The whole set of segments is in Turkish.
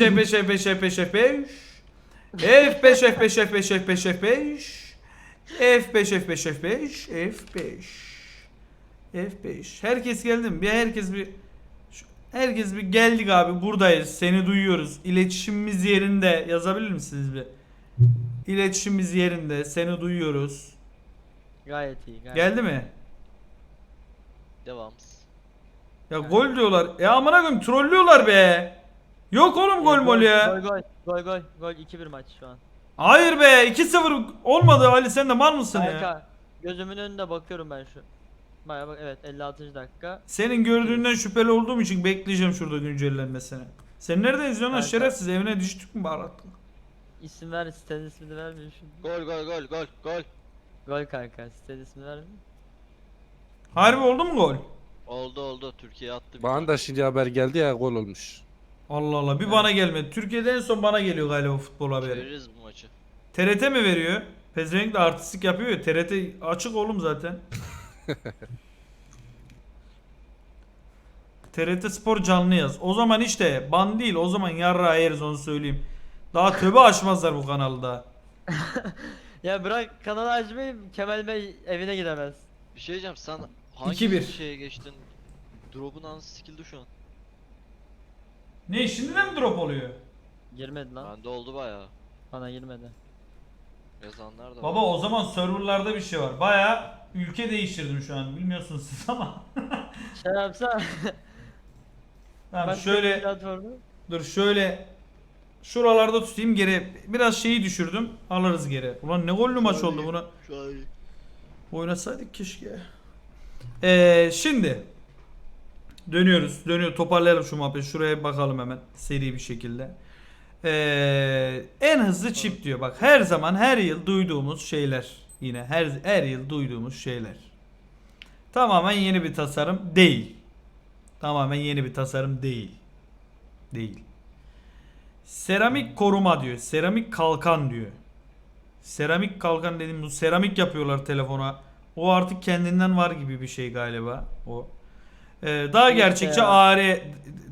F5 F5 F5 F5 F5 F5 F5 F5 F5 F5 F5 F5 F5 F5 Herkes geldi mi? Bir herkes bir Herkes bir geldik abi buradayız seni duyuyoruz İletişimimiz yerinde yazabilir misiniz bir? İletişimimiz yerinde seni duyuyoruz Gayet iyi. Gayet Geldi mi? Devam. Ya gol diyorlar. E amına koyayım trollüyorlar be. Yok oğlum gol mol ya. Gol gol. Gol gol. Gol 2-1 maç şu an. Hayır be 2-0 olmadı Ali sen de mal mısın ya? Kanka gözümün önünde bakıyorum ben şu. Baya bak evet 56. dakika. Senin gördüğünden şüpheli olduğum için bekleyeceğim şurada güncellenmesini. Sen nereden izliyorsun lan Kanka. şerefsiz evine düştük mü baharatlı? İsim ver sitenin ismini vermiyor şimdi. Gol gol gol gol gol. Gol kanka sitenin ismini vermiyor. Harbi oldu mu gol? Oldu oldu. Türkiye attı bir Bana tane. da şimdi haber geldi ya gol olmuş. Allah Allah bir bana gelmedi. Türkiye'de en son bana geliyor galiba futbol haberi. Çeviririz bu maçı. TRT mi veriyor? Pezevenk de artistik yapıyor ya. TRT açık oğlum zaten. TRT Spor canlı yaz. O zaman işte ban değil. O zaman yarra yeriz onu söyleyeyim. Daha töbe açmazlar bu kanalda. Ya bırak kanalı açmayı Kemal Bey evine gidemez. Bir şey diyeceğim sen hangi 2-1. şeye geçtin? Drop'un anası sikildi şu an. Ne şimdiden mi drop oluyor? Girmedi lan. Bende oldu bayağı. Bana girmedi. Yazanlar da Baba var. o zaman serverlarda bir şey var. Baya ülke değiştirdim şu an. Bilmiyorsunuz siz ama. Şey yapsa. tamam ben şöyle platformu. dur şöyle şuralarda tutayım geri. Biraz şeyi düşürdüm. Alırız geri. Ulan ne gollü maç oldu buna. Şu an. Oynasaydık keşke. Ee, şimdi dönüyoruz. Dönüyor. Toparlayalım şu muhabbeti. Şuraya bakalım hemen seri bir şekilde. Ee, en hızlı çip diyor. Bak her zaman her yıl duyduğumuz şeyler. Yine her her yıl duyduğumuz şeyler. Tamamen yeni bir tasarım değil. Tamamen yeni bir tasarım değil. Değil. Seramik koruma diyor. Seramik kalkan diyor. Seramik kalkan dediğim bu seramik yapıyorlar telefona. O artık kendinden var gibi bir şey galiba o. Ee, daha gerçekçi. AR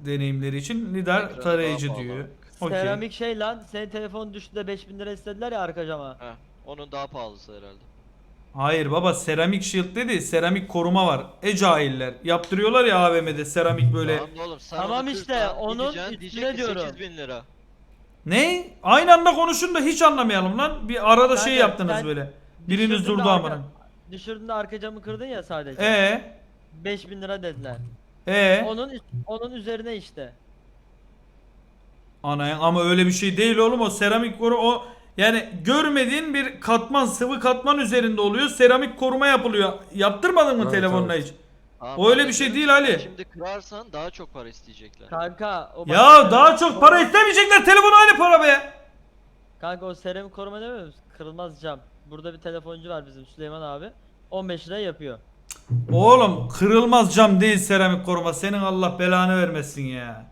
deneyimleri için lidar Ekranı tarayıcı diyor. Okey. Seramik şey lan. Senin telefon düştü de 5000 lira istediler ya arka cama. Heh, onun daha pahalısı herhalde. Hayır baba seramik shield dedi. Seramik koruma var. E cahiller. Yaptırıyorlar ya AVM'de seramik böyle. Tamam da oğlum sen Tamam onu işte, onun gideceksin, üstüne diyecek ki diyorum. 8000 lira. Ne? Aynı anda konuşun da hiç anlamayalım lan. Bir arada şey Kanka, yaptınız sen böyle. Biriniz Düşürdün de durdu arka- amına. Düşürdün de arka camı kırdın ya sadece. E 5000 lira dediler. e Onun onun üzerine işte. Ana ama öyle bir şey değil oğlum o seramik koru o yani görmediğin bir katman sıvı katman üzerinde oluyor seramik koruma yapılıyor. Yaptırmadın mı Evet, telefonuna evet. hiç? Ama O öyle bir şey değil Ali. Şimdi kırarsan daha çok para isteyecekler. Kanka o Ya daha çok para istemeyecekler telefon aynı para be. Kanka o seramik koruma demiyor musun? Kırılmaz cam. Burada bir telefoncu var bizim Süleyman abi. 15 lira yapıyor. Oğlum kırılmaz cam değil seramik koruma. Senin Allah belanı vermesin ya.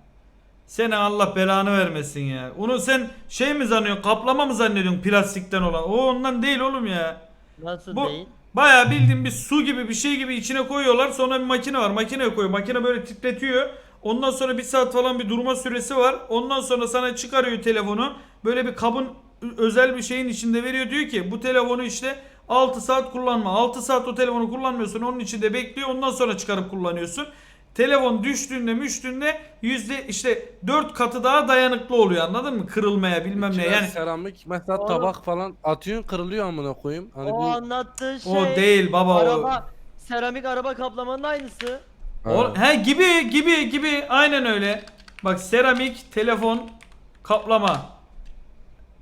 Senin Allah belanı vermesin ya. Onu sen şey mi zannediyorsun? Kaplama mı zannediyorsun plastikten olan? O ondan değil oğlum ya. Nasıl Bu değil? bayağı bildiğin bir su gibi bir şey gibi içine koyuyorlar. Sonra bir makine var. Makineye koyuyor. Makine böyle titretiyor. Ondan sonra bir saat falan bir durma süresi var. Ondan sonra sana çıkarıyor telefonu. Böyle bir kabın özel bir şeyin içinde veriyor. Diyor ki bu telefonu işte 6 saat kullanma. 6 saat o telefonu kullanmıyorsun. Onun içinde bekliyor. Ondan sonra çıkarıp kullanıyorsun. Telefon düştüğünde müştüğünde yüzde işte 4 katı daha dayanıklı oluyor anladın mı? Kırılmaya bilmem ne yani. seramik mesela Oğlum. tabak falan atıyorsun kırılıyor amına koyayım. Hani o bu anlattığı şey. O değil baba o. Araba seramik araba kaplamanın aynısı. O, he gibi gibi gibi aynen öyle. Bak seramik telefon kaplama.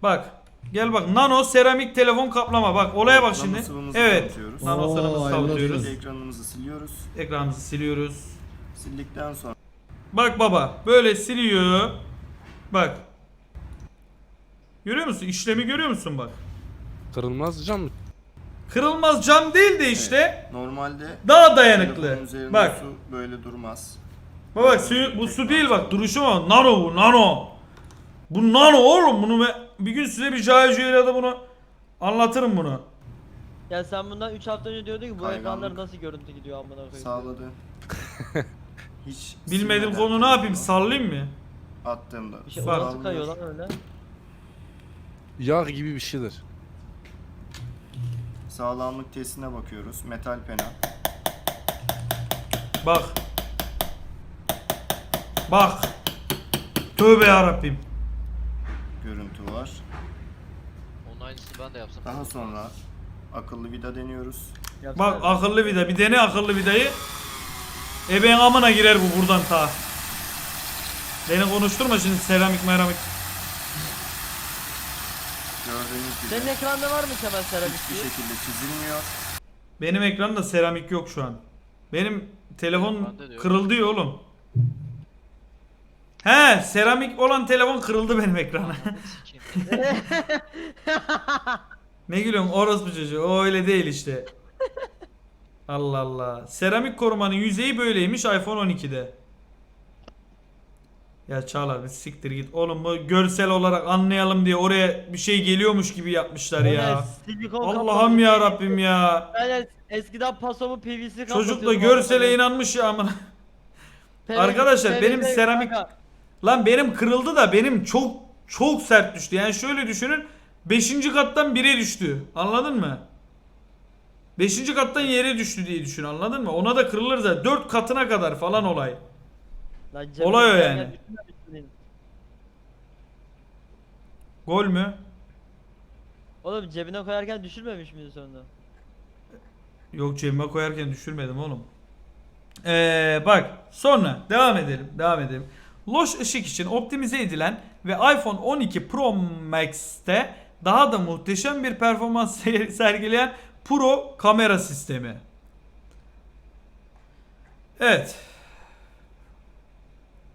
Bak gel bak nano seramik telefon kaplama. Bak olaya bak şimdi. Sıvımızı Evet. Nano Oo, sıvımızı. Ekranımızı siliyoruz. Ekranımızı siliyoruz. Sildikten sonra Bak baba böyle siliyor. Bak. Görüyor musun? İşlemi görüyor musun bak. kırılmaz cam. Kırılmaz cam değil de işte normalde daha dayanıklı. telefonun üzerinde Bak. su böyle durmaz. Bak bak suyu, bu su değil bak duruşu var. Nano bu nano. Bu nano oğlum bunu ben bir gün size bir Jaya da bunu anlatırım bunu. Ya sen bundan 3 hafta önce diyordun ki bu ekranlar nasıl görüntü gidiyor amına koyayım. Sağladı. Hiç Bilmediğim konu ne yapayım sallayayım mı? attığımda Bir şey nasıl kayıyor lan öyle? Yağ gibi bir şeydir. Sağlamlık testine bakıyoruz. Metal pena. Bak. Bak. Tövbe yarabbim. Görüntü var. Onun aynısını ben de yapsam. Daha sonra akıllı vida deniyoruz. Bak akıllı vida. Bir dene akıllı vidayı. Ebeğin amına girer bu buradan ta. Beni konuşturma şimdi seramik meramik. Gördüğünüz gibi Senin ekranda var mı Kemal seramik hiçbir şekilde çizilmiyor. Benim ekranda seramik yok şu an. Benim telefon kırıldı ya oğlum. He seramik olan telefon kırıldı benim ekrana. Ne gülüyorsun orospu çocuğu o öyle değil işte. Allah Allah. Seramik korumanın yüzeyi böyleymiş iPhone 12'de. Ya Çağlar bir siktir git. Oğlum bu görsel olarak anlayalım diye oraya bir şey geliyormuş gibi yapmışlar ya. Allah'ım kapalı ya Rabbim ya. Ben es- eskiden pasomu PVC Çocuk da görsele inanmış ya amına. Arkadaşlar, benim seramik- Lan benim kırıldı da benim çok çok sert düştü. Yani şöyle düşünün. 5. kattan 1'e düştü. Anladın mı? 5. kattan yere düştü diye düşün anladın mı? Ona da kırılır zaten. 4 katına kadar falan olay. Olay o yani. Gol mü? Oğlum cebine koyarken düşürmemiş miydi sonra? Yok cebime koyarken düşürmedim oğlum. Ee, bak sonra devam edelim. Devam edelim. Loş ışık için optimize edilen ve iPhone 12 Pro Max'te daha da muhteşem bir performans sergileyen Pro kamera sistemi. Evet.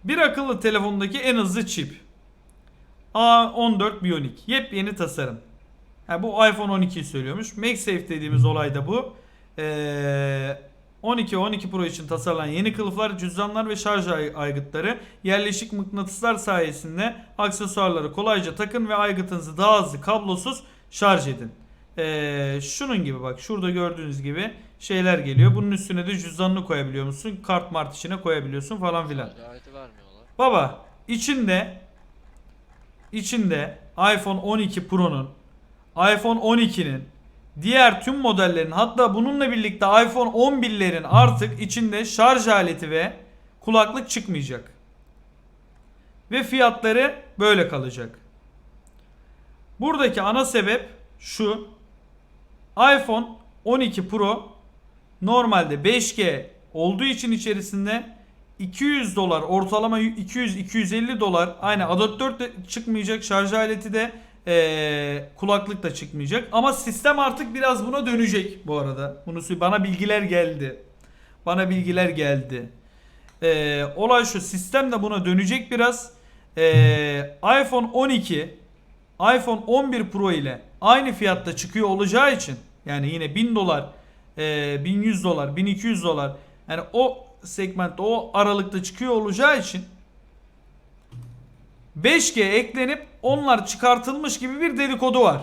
Bir akıllı telefondaki en hızlı çip. A14 Bionic. Yepyeni tasarım. Ha, bu iPhone 12'yi söylüyormuş. MagSafe dediğimiz olay da bu. Ee, 12 12 Pro için tasarlanan yeni kılıflar, cüzdanlar ve şarj ay- aygıtları yerleşik mıknatıslar sayesinde aksesuarları kolayca takın ve aygıtınızı daha hızlı kablosuz şarj edin. Ee, şunun gibi bak şurada gördüğünüz gibi şeyler geliyor. Bunun üstüne de cüzdanını koyabiliyor musun? Kart mart içine koyabiliyorsun falan filan. Baba içinde içinde iPhone 12 Pro'nun iPhone 12'nin diğer tüm modellerin hatta bununla birlikte iPhone 11'lerin artık içinde şarj aleti ve kulaklık çıkmayacak. Ve fiyatları böyle kalacak. Buradaki ana sebep şu. iPhone 12 Pro normalde 5G olduğu için içerisinde 200 dolar ortalama 200-250 dolar aynı adaptör de çıkmayacak şarj aleti de eee, kulaklık da çıkmayacak. Ama sistem artık biraz buna dönecek bu arada. Bunu bana bilgiler geldi. Bana bilgiler geldi. Eee, olay şu sistem de buna dönecek biraz. Eee, iPhone 12 iPhone 11 Pro ile aynı fiyatta çıkıyor olacağı için yani yine 1000 dolar eee, 1100 dolar 1200 dolar yani o segmentte o aralıkta çıkıyor olacağı için 5G eklenip onlar çıkartılmış gibi bir dedikodu var.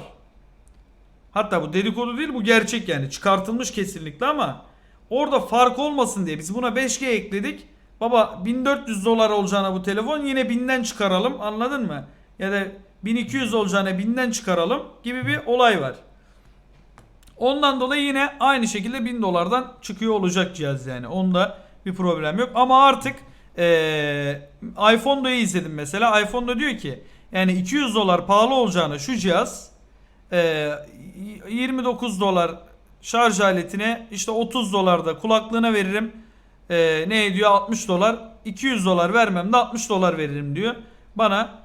Hatta bu dedikodu değil bu gerçek yani çıkartılmış kesinlikle ama orada fark olmasın diye biz buna 5G ekledik. Baba 1400 dolar olacağına bu telefon yine 1000'den çıkaralım anladın mı? Ya da 1200 olacağına 1000'den çıkaralım gibi bir olay var. Ondan dolayı yine aynı şekilde 1000 dolardan çıkıyor olacak cihaz yani. Onda bir problem yok. Ama artık eee iPhone'da izledim mesela. iPhone'da diyor ki yani 200 dolar pahalı olacağına şu cihaz eee 29 dolar şarj aletine işte 30 dolar da kulaklığına veririm. Eee ne ediyor 60 dolar. 200 dolar vermem de 60 dolar veririm diyor. Bana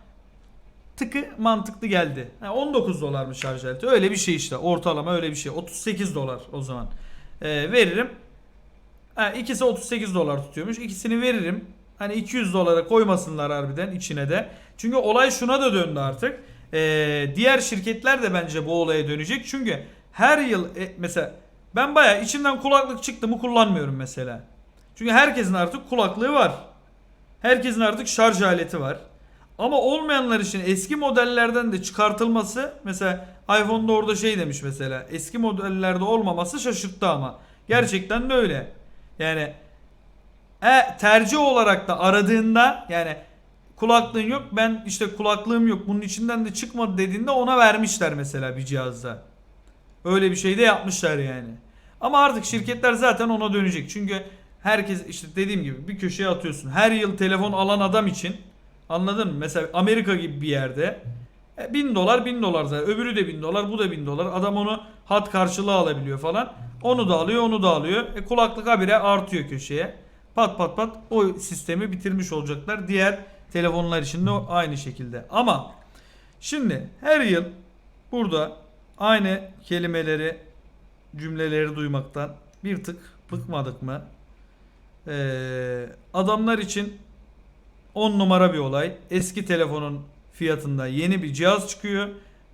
tıkı mantıklı geldi. Ha, 19 dolarmış şarj aleti. Öyle bir şey işte. Ortalama öyle bir şey. 38 dolar o zaman. Ee, veririm. Ha, ikisi 38 dolar tutuyormuş. İkisini veririm. Hani 200 dolara koymasınlar harbiden içine de. Çünkü olay şuna da döndü artık. Ee, diğer şirketler de bence bu olaya dönecek. Çünkü her yıl e, mesela ben baya içinden kulaklık çıktı mı kullanmıyorum mesela. Çünkü herkesin artık kulaklığı var. Herkesin artık şarj aleti var. Ama olmayanlar için eski modellerden de çıkartılması mesela iPhone'da orada şey demiş mesela eski modellerde olmaması şaşırttı ama gerçekten de öyle. Yani e, tercih olarak da aradığında yani kulaklığın yok ben işte kulaklığım yok bunun içinden de çıkmadı dediğinde ona vermişler mesela bir cihazda. Öyle bir şey de yapmışlar yani. Ama artık şirketler zaten ona dönecek. Çünkü herkes işte dediğim gibi bir köşeye atıyorsun. Her yıl telefon alan adam için anladın mı? Mesela Amerika gibi bir yerde e, 1000 dolar 1000 dolar zaten. Öbürü de 1000 dolar bu da 1000 dolar. Adam onu hat karşılığı alabiliyor falan. Onu da alıyor onu da alıyor. E, kulaklık habire artıyor köşeye. Pat pat pat o sistemi bitirmiş olacaklar. Diğer telefonlar için de aynı şekilde. Ama şimdi her yıl burada aynı kelimeleri cümleleri duymaktan bir tık bıkmadık mı? Ee, adamlar için 10 numara bir olay. Eski telefonun fiyatında yeni bir cihaz çıkıyor.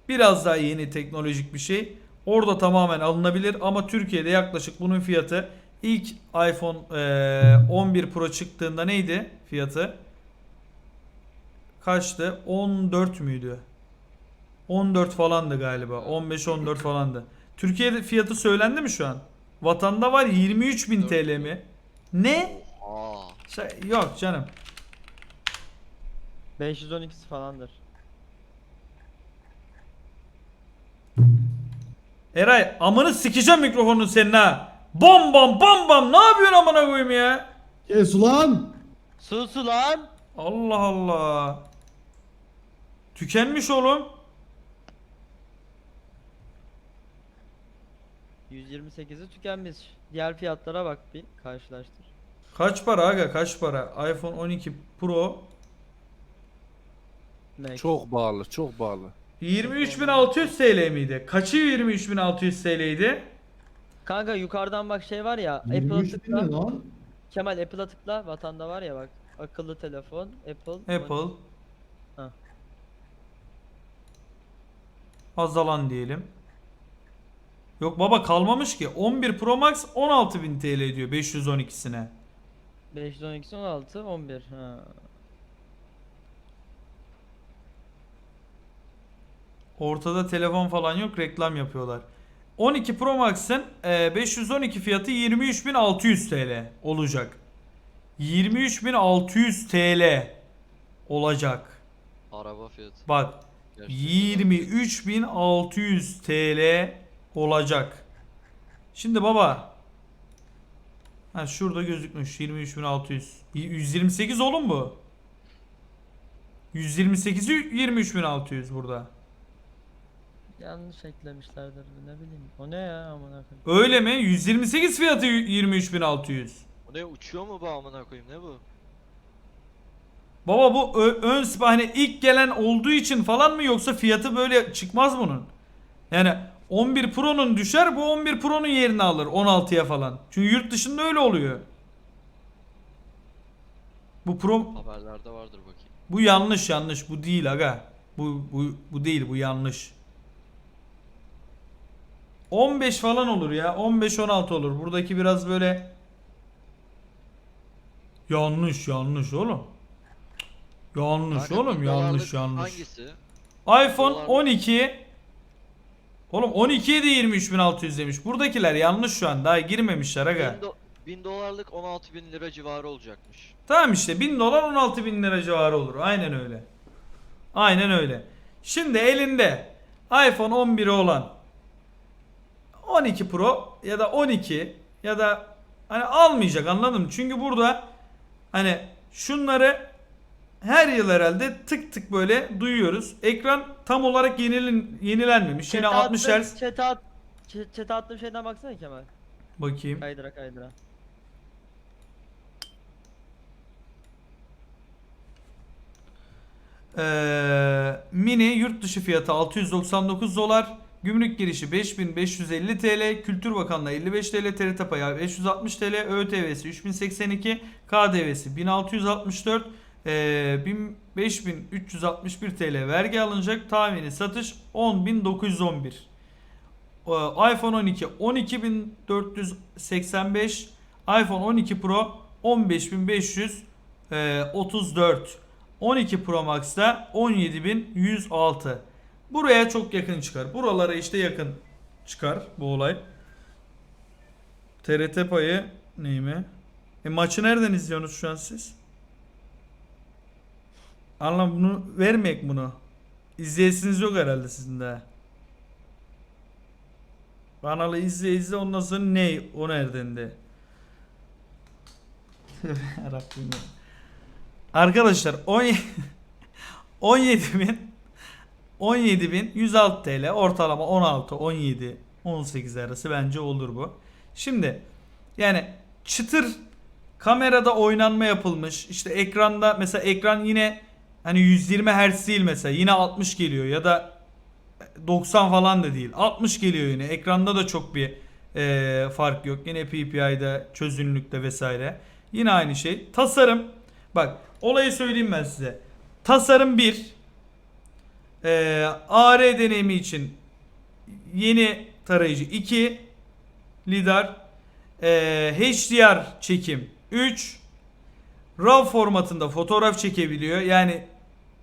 Biraz daha yeni teknolojik bir şey. Orada tamamen alınabilir ama Türkiye'de yaklaşık bunun fiyatı ilk iPhone eee, 11 Pro çıktığında neydi fiyatı? Kaçtı? 14 müydü? 14 falandı galiba. 15-14 falandı. Türkiye'de fiyatı söylendi mi şu an? Vatanda var 23.000 TL mi? Ne? Aa. Şey, yok canım. 512'si falandır. Eray amını sikeceğim mikrofonun senin ha. Bam bam bam bam ne yapıyorsun amına koyayım ya? Kes ulan. Sus ulan! Allah Allah. Tükenmiş oğlum. 128'i tükenmiş. Diğer fiyatlara bak bir karşılaştır. Kaç para aga kaç para? iPhone 12 Pro Max. Çok bağlı, çok bağlı. 23.600 TL miydi? Kaçı 23.600 TL'ydi? Kanka yukarıdan bak şey var ya. Apple'a 23 bin ne tıkla. lan? Kemal Apple'a tıkla. Vatanda var ya bak. Akıllı telefon. Apple. Apple. Ha. Azalan diyelim. Yok baba kalmamış ki. 11 Pro Max 16.000 TL diyor 512'sine. 512 16 11. Ha. Ortada telefon falan yok reklam yapıyorlar. 12 Pro Max'ın e, 512 fiyatı 23.600 TL olacak. 23.600 TL olacak. Araba fiyatı. Bak Gerçekten. 23.600 TL olacak. Şimdi baba. Ha şurada gözükmüş 23.600. Y- 128 oğlum bu. 128'i 23.600 burada. Yanlış eklemişlerdir ne bileyim. O ne ya amına koyayım. Öyle mi? 128 fiyatı 23.600. Bu ne uçuyor mu bu amına koyayım ne bu? Baba bu ö- ön sp- hani ilk gelen olduğu için falan mı yoksa fiyatı böyle çıkmaz bunun? Yani 11 Pro'nun düşer bu 11 Pro'nun yerini alır 16'ya falan. Çünkü yurt dışında öyle oluyor. Bu Pro Haberlerde vardır bakayım. bu yanlış yanlış bu değil aga. Bu bu bu değil bu yanlış. 15 falan olur ya. 15 16 olur. Buradaki biraz böyle yanlış yanlış oğlum. Yanlış Kanka, oğlum yanlış yanlış. Hangisi? iPhone dolar- 12 Oğlum 12'ye de 23.600 demiş. Buradakiler yanlış şu an. Daha girmemişler aga. 1000, do- 1000 dolarlık 16 bin lira civarı olacakmış. Tamam işte 1000 dolar 16 bin lira civarı olur. Aynen öyle. Aynen öyle. Şimdi elinde iPhone 11 olan 12 Pro ya da 12 ya da hani almayacak anladın mı? Çünkü burada hani şunları her yıl herhalde tık tık böyle duyuyoruz. Ekran tam olarak yenilen, yenilenmemiş. Yine Chat'e 60 attığım- Hz. Chat'e at. Chat'e attığım şeyden baksana Kemal. Bakayım. Kaydıra kaydıra. Ee, mini yurt dışı fiyatı 699 dolar. Gümrük girişi 5550 TL. Kültür Bakanlığı 55 TL. TRT payı 560 TL. ÖTV'si 3082. KDV'si 1664. Ee, 1000 5361 TL vergi alınacak. Tahmini satış 10911. Ee, iPhone 12 12485. iPhone 12 Pro 15534. 12 Pro Max'ta 17106. Buraya çok yakın çıkar. Buralara işte yakın çıkar bu olay. TRT payı ney mi? E maçı nereden izliyorsunuz şu an siz? Anlam bunu vermeyek bunu. İzleyesiniz yok herhalde sizin de. Kanalı izle izle ondan sonra ne? O nereden de? Arkadaşlar 17 17 bin 17 bin 106 TL ortalama 16 17 18 arası bence olur bu. Şimdi yani çıtır kamerada oynanma yapılmış. İşte ekranda mesela ekran yine hani 120 Hz değil mesela yine 60 geliyor ya da 90 falan da değil. 60 geliyor yine. Ekranda da çok bir e, fark yok. Yine PPI'de, çözünürlükte vesaire. Yine aynı şey. Tasarım. Bak olayı söyleyeyim ben size. Tasarım 1. E, AR deneyimi için yeni tarayıcı 2. Lidar. E, HDR çekim 3. RAW formatında fotoğraf çekebiliyor. Yani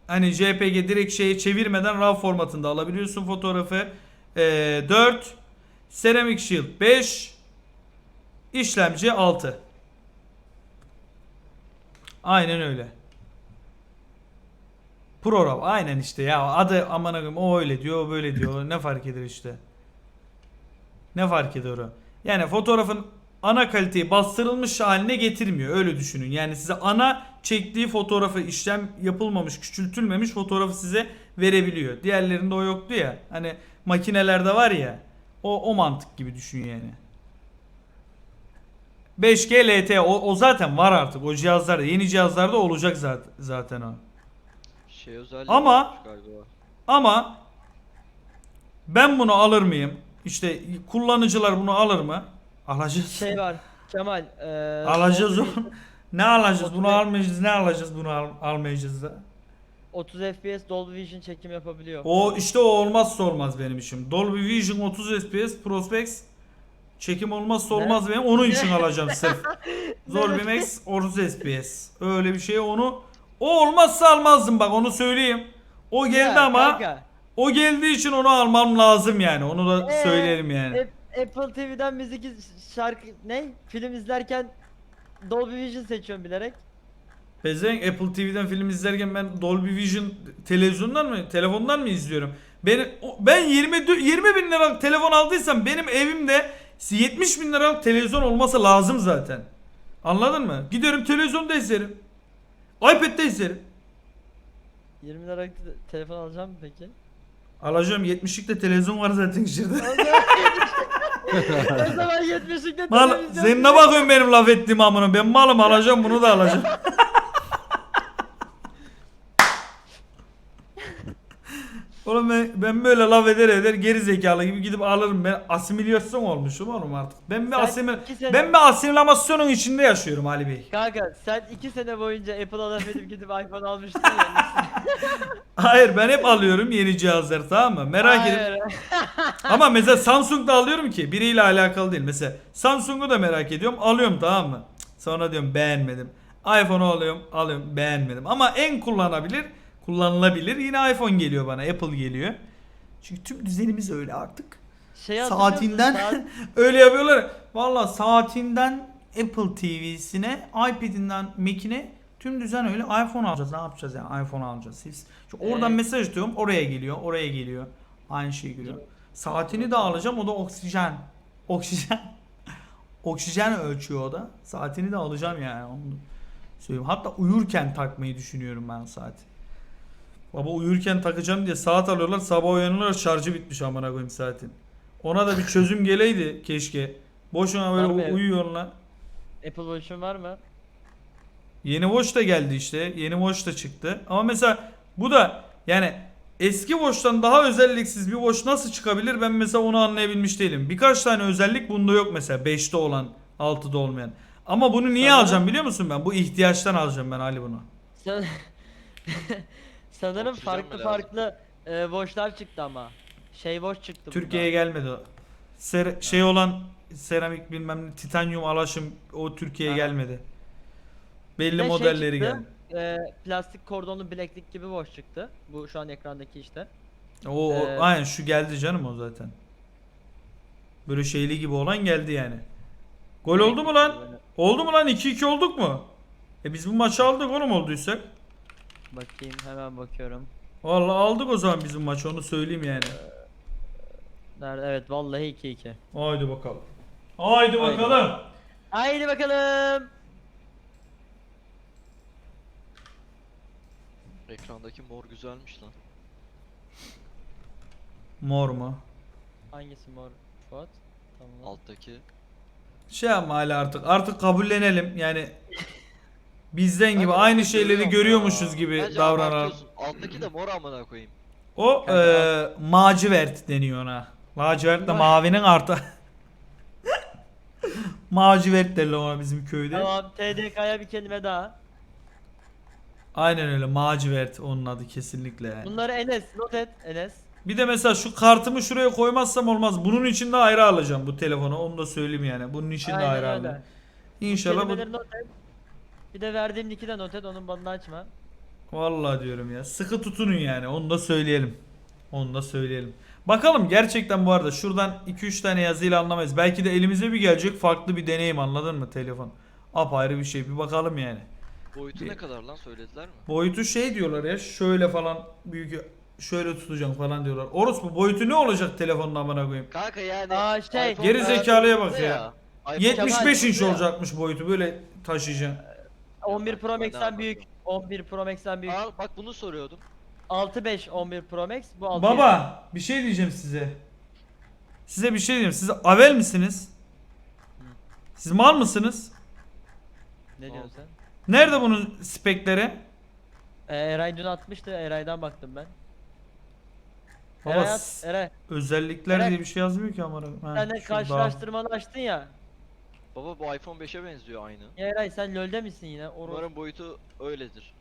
hani JPG direkt şeye çevirmeden RAW formatında alabiliyorsun fotoğrafı. Ee, 4 Ceramic Shield 5 işlemci 6 Aynen öyle. Pro RAW aynen işte ya adı aman koyayım o öyle diyor o böyle diyor ne fark eder işte. Ne fark eder o? Yani fotoğrafın ana kaliteyi bastırılmış haline getirmiyor. Öyle düşünün. Yani size ana çektiği fotoğrafı işlem yapılmamış, küçültülmemiş fotoğrafı size verebiliyor. Diğerlerinde o yoktu ya. Hani makinelerde var ya. O, o mantık gibi düşün yani. 5G LTE o, o zaten var artık. O cihazlarda yeni cihazlarda olacak zaten, zaten o. Şey özelliği Ama- varmış galiba. Ama ben bunu alır mıyım? İşte kullanıcılar bunu alır mı? Alacağız. Şey var Kemal. eee, Alacağız Dolby oğlum. Ne alacağız? Bunu almayacağız. Ne alacağız? Bunu al- almayacağız da. 30 FPS Dolby Vision çekim yapabiliyor. O işte o olmazsa olmaz benim işim. Dolby Vision 30 FPS Prospex çekim olmazsa Ne? olmaz benim. Onun için alacağım sırf. Dolby Max 30 FPS. Öyle bir şey onu o olmazsa almazdım bak onu söyleyeyim. O geldi Ya ama kanka, o geldiği için onu almam lazım yani. Onu da Ee, söylerim yani. Ap- Apple TV'den müzik iz- şarkı ne? Film izlerken Dolby Vision seçiyorum bilerek. Pezevenk Apple TV'den film izlerken ben Dolby Vision televizyondan mı telefondan mı izliyorum? Ben ben 20 dü- 20 bin liralık telefon aldıysam benim evimde 70 bin liralık televizyon olması lazım zaten. Anladın mı? Giderim televizyonda izlerim. iPad'de izlerim. 20 liralık te- telefon alacağım mı peki? Alacağım 70'lik de televizyon var zaten içeride. o zaman 70'likte Mal, televizyon. sen ne bakıyorsun benim laf ettiğim amına? Ben malım alacağım bunu da alacağım. Oğlum ben, ben böyle laf eder eder geri zekalı gibi gidip alırım. Ben asimilasyon olmuşum oğlum artık. Ben bir Sen asimil iki sene- ben bir asimilasyonun içinde yaşıyorum Ali Bey. Kanka sen 2 sene boyunca Apple'a laf edip gidip iPhone almıştın ya. Hayır ben hep alıyorum yeni cihazları tamam mı? Merak edip Hayır. Ama mesela Samsung'da alıyorum ki biriyle alakalı değil. Mesela Samsung'u da merak ediyorum. Alıyorum tamam mı? Cık, Sonra diyorum beğenmedim. iPhone'u alıyorum, alıyorum beğenmedim. Ama en kullanabilir, kullanılabilir yine iPhone geliyor bana. Apple geliyor. Çünkü tüm düzenimiz öyle artık. Şey? Saatinden Saat- öyle yapıyorlar. Valla saatinden Apple TV'sine, iPad'inden Mac'ine tüm düzen öyle. iPhone alacağız. Ne yapacağız yani? iPhone alacağız. Siz. Şu oradan Ee? mesaj atıyorum. Oraya geliyor. Oraya geliyor. Aynı şey geliyor. Saatini de alacağım. O da oksijen. Oksijen. oksijen ölçüyor o da. Saatini de alacağım yani. Onu söyleyeyim. Hatta uyurken takmayı düşünüyorum ben saati. Baba uyurken takacağım diye saat alıyorlar. Sabah uyanıyorlar şarjı bitmiş amına koyayım saatin. Ona da bir çözüm geleydi keşke. Boşuna böyle Var mı? u- uyuyorlar. Apple Watch'un var mı? Yeni Watch da geldi işte. Yeni Watch da çıktı. Ama mesela bu da yani eski Watch'tan daha özelliksiz bir Watch nasıl çıkabilir ben mesela onu anlayabilmiş değilim. Birkaç tane özellik bunda yok mesela 5'te olan 6'da olmayan. Ama bunu niye Sana- alacağım biliyor musun ben? Bu ihtiyaçtan alacağım ben Ali bunu. San- Sanırım farklı farklı e, watch'lar çıktı ama. Şey watch çıktı Türkiye'ye gelmedi o. Ser- şey olan seramik bilmem ne titanyum alaşım o Türkiye'ye gelmedi. Belli Bir de şey modelleri çıktı, geldi. e, plastik kordonlu bileklik gibi watch çıktı. Bu şu an ekrandaki işte. O, o Ee, aynen şu geldi canım o zaten. Böyle şeyli gibi olan geldi yani. Gol oldu mu lan? Oldu mu lan? 2-2 olduk mu? E biz bu maçı aldık oğlum olduysak. Bakayım hemen bakıyorum. Vallahi aldık o zaman bizim maç onu söyleyeyim yani. Nerede? Evet vallahi 2-2. Haydi bakalım. Haydi Haydi. bakalım. Haydi bakalım. Ekrandaki mor güzelmiş lan. Mor mu? Hangisi mor? Fuat. Tamam. Alttaki. Şey ama hala artık artık kabullenelim yani bizden gibi Kanka, aynı şeyleri görüyorum görüyormuşuz ya. gibi Bence davranalım. abartıyorsun. Alttaki de mor amına koyayım. O Kanka, eee macivert deniyor ona. Lacivert de mavinin artı. macivert derler ona bizim köyde. Tamam TDK'ya bir kelime daha. Aynen öyle macivert onun adı kesinlikle yani. Bunları Enes not et Enes. Bir de mesela şu kartımı şuraya koymazsam olmaz. Bunun için de ayrı alacağım bu telefonu. Onu da söyleyeyim yani. Bunun için de Aynen ayrı öyle. alacağım. İnşallah bu... Kelimeleri not et. Bir de verdiğim linki de not et onun bandını açma. Vallahi diyorum ya. Sıkı tutunun yani. Onu da söyleyelim. Onu da söyleyelim. Bakalım gerçekten bu arada şuradan 2-3 tane yazıyla anlamayız. Belki de elimize bir gelecek farklı bir deneyim anladın mı telefon? Apayrı bir şey. Bir bakalım yani. Boyutu Bir- ne kadar lan söylediler mi? Boyutu şey diyorlar ya şöyle falan büyük şöyle tutacağım falan diyorlar. Orospu boyutu ne olacak telefonun amına koyayım? Kanka yani Aa, şey, iPhone Geri zekalıya bak ya. iPhone 75 inç ya. olacakmış boyutu böyle taşıyacaksın. 11 Pro Max'ten büyük. 11 Pro Max'ten büyük. Aa bak bunu soruyordum. 6.5 11 Pro Max bu 6. Baba bir şey diyeceğim size. Size bir şey diyeyim. Siz avel misiniz? Siz mal mısınız? Ne diyorsun sen? Nerede bunun spekleri? Ee, Eray dün atmıştı. Eray'dan baktım ben. Baba Eray at. Eray. özellikler Eray- diye bir şey yazmıyor ki amına. Sen de karşılaştırmalı açtın ya. Baba bu iPhone 5'e benziyor aynı. Ya Eray sen LoL'de misin yine? Or Umarım boyutu öyledir.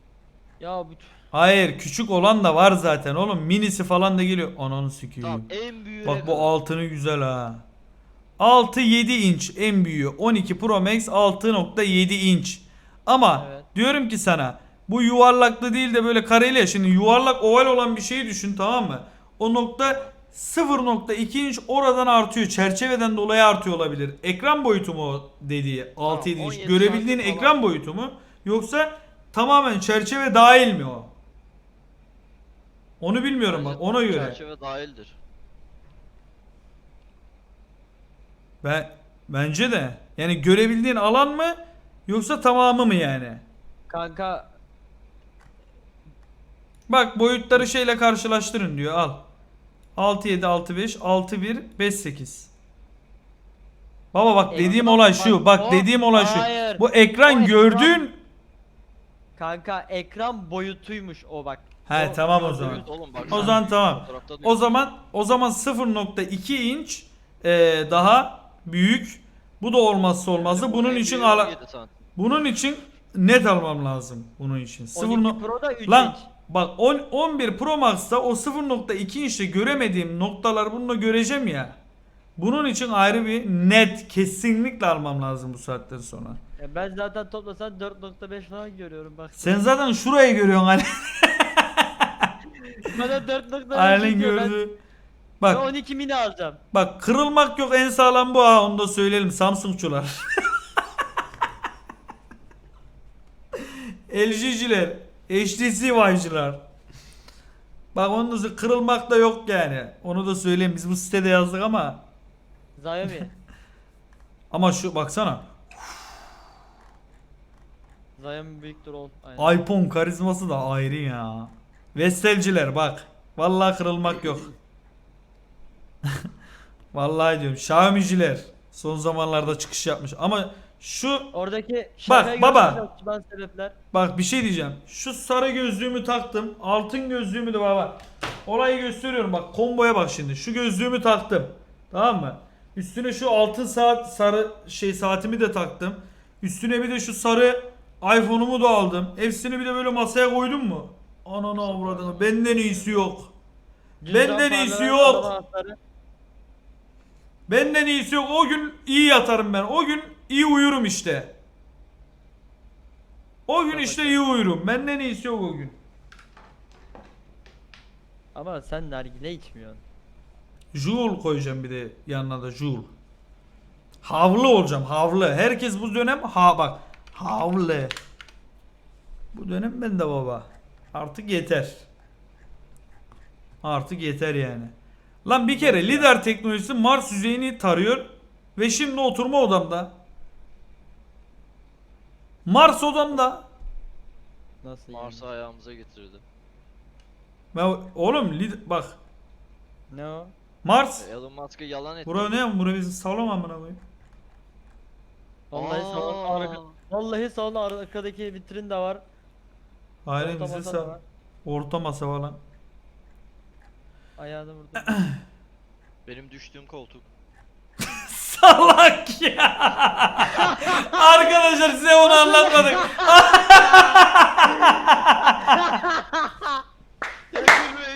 ya bu Hayır küçük olan da var zaten oğlum. Minisi falan da geliyor. Ananı sikeyim. Tamam en büyüğü Bak bu altını güzel ha. 6-7 inç en büyüğü. 12 Pro Max 6.7 inç. Ama Evet. diyorum ki sana bu yuvarlaklı değil de böyle kareli ya. Şimdi yuvarlak oval olan bir şeyi düşün tamam mı? O nokta 0.2 inç oradan artıyor. Çerçeveden dolayı artıyor olabilir. Ekran boyutu mu o dediği 6-7 inç? 17 Görebildiğin santim ekran falan. boyutu mu? Yoksa tamamen çerçeve dahil mi o? Onu bilmiyorum bak ona göre. Çerçeve dahildir. Ben bence de. Yani görebildiğin alan mı yoksa tamamı mı yani? kanka Bak boyutları şeyle karşılaştırın diyor. Al. 6 7 6 5 6 1 5 8. Baba bak dediğim olay şu. bak, Bak o- dediğim olay şu. hayır. Bu ekran O ekran- gördüğün kanka ekran boyutuymuş o bak. He, tamam o zaman. Oğlum bak. o zaman tamam. fotoğrafta O zaman o zaman 0.2 inç e, daha büyük. Bu da olmazsa olmazı. Bunun için ala, 17 santim. bunun için net almam lazım bunun için. 0. 12 Pro da 3 Lan inç. Bak 10, 11 Pro Max'ta o 0.2 inçte göremediğim noktalar bununla göreceğim ya. Bunun için ayrı bir net kesinlikle almam lazım bu saatten sonra. Ya ben zaten toplasan 4.5 falan görüyorum bak. Sen zaten şurayı görüyorsun Ali. Bana 4.5 Ali'nin diyor, ben- gördüğü. Ben Bak 12 mini alacağım. bak kırılmak yok en sağlam bu ha onu da söyleyelim Samsungçular. LG'ciler, HTC Vive'cılar. Bak onun da kırılmak da yok yani. Onu da söyleyeyim biz bu sitede yazdık ama Xiaomi. ama şu baksana Xiaomi büyüktür ol. Aynen. iPhone karizması da ayrı ya. Vestelciler bak. Vallahi kırılmak yok. Vallahi diyorum. Xiaomi'ciler son zamanlarda çıkış yapmış. Ama şu Oradaki Bak, şakayı baba. Çıkan sebepler. bak bir şey diyeceğim. Şu sarı gözlüğümü taktım. Altın gözlüğümü de baba. Olayı gösteriyorum bak. Komboya bak şimdi. Şu gözlüğümü taktım. Tamam mı? Üstüne şu altın saat sarı şey saatimi de taktım. Üstüne bir de şu sarı iPhone'umu da aldım. Hepsini bir de böyle masaya koydum mu? Ananı avradını. Benden iyisi yok. Cüzdan Benden iyisi yok. araba anahtarı. Benden iyisi yok. O gün iyi yatarım ben. O gün iyi uyurum işte. O gün işte iyi uyurum. Benden iyisi yok o gün. Ama sen nargile içmiyorsun. Joule koyacağım bir de yanına da Joule. Havlı olacağım havlı. Herkes bu dönem ha bak havlı. Bu dönem ben de baba. Artık yeter. Artık yeter yani. Lan bir kere lider teknolojisi Mars yüzeyini tarıyor ve şimdi oturma odamda. Mars odamda. Nasıl yani? Mars'ı ayağımıza getirdi. Ya oğlum lid- bak Ne o? Mars. Elon Musk'a yalan etti. Bura ne? Bura bizi salon amına koyayım. Vallahi salon Aa. arka, Vallahi salon arkadaki vitrin de var. Hayır orta bizi masa da sal. var. Orta masa falan. Ayağı da burada. Benim düştüğüm koltuk. Salak ya. Arkadaşlar size onu anlatmadık.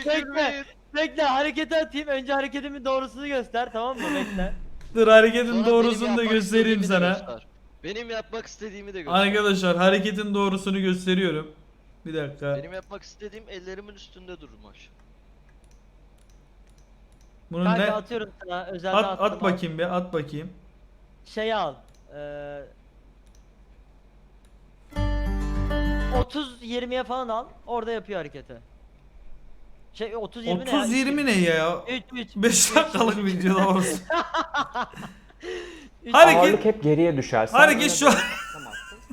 Bekle. Bekle hareketi atayım. Önce hareketimin doğrusunu göster tamam mı? Bekle. Dur hareketin Sonra doğrusunu da göstereyim sana. Benim yapmak istediğimi de göster. Arkadaşlar hareketin doğrusunu gösteriyorum. Bir dakika. Benim yapmak istediğim ellerimin üstünde durmak. Bunu Kanka ne? atıyorum sana. Özelde At, at bakayım bir at bakayım. Şey al. Eee 30 20'ye falan al. Orada yapıyor hareketi. Şey 30 20 ne ya? 30 20 ne ya? 3 3 5 dakikalık videoda orası. Üç- Hareket- Ağırlık hep geriye düşer. Sen Hareket şu.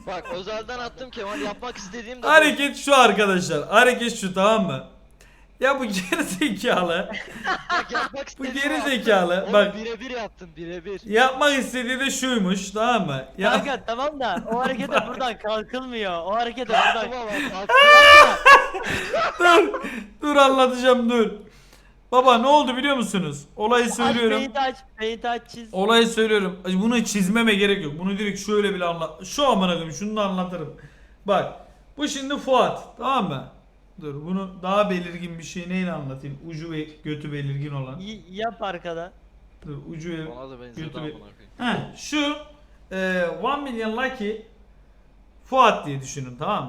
Bak özelden attım Kemal yapmak istediğim de hareket şu arkadaşlar. Hareket şu tamam mı? Ya bu geri zekalı. Bak yapmak Bu istediğimi geri yaptım. zekalı. Oğlum Bak birebir yaptım birebir. yapmak istediği de şuymuş tamam mı? Ya Kanka tamam da o harekete buradan kalkılmıyor. O harekete buradan. Tamam dur. Dur anlatacağım dur. Baba ne oldu biliyor musunuz? Olayı söylüyorum. Aç paint aç, paint aç çiz. Olayı söylüyorum. Bunu çizmeme gerek yok. Bunu direkt şöyle bile anlat. Şu amına koyayım şunu da anlatırım. Bak. Bu şimdi Fuat. Tamam mı? Dur bunu daha belirgin bir şey neyle anlatayım? Ucu ve götü belirgin olan. Y- yap arkada. Dur ucu ve Ona da benzedi götü be- koyayım. Heh, şu e, 1 milyon lucky Fuat diye düşünün tamam mı?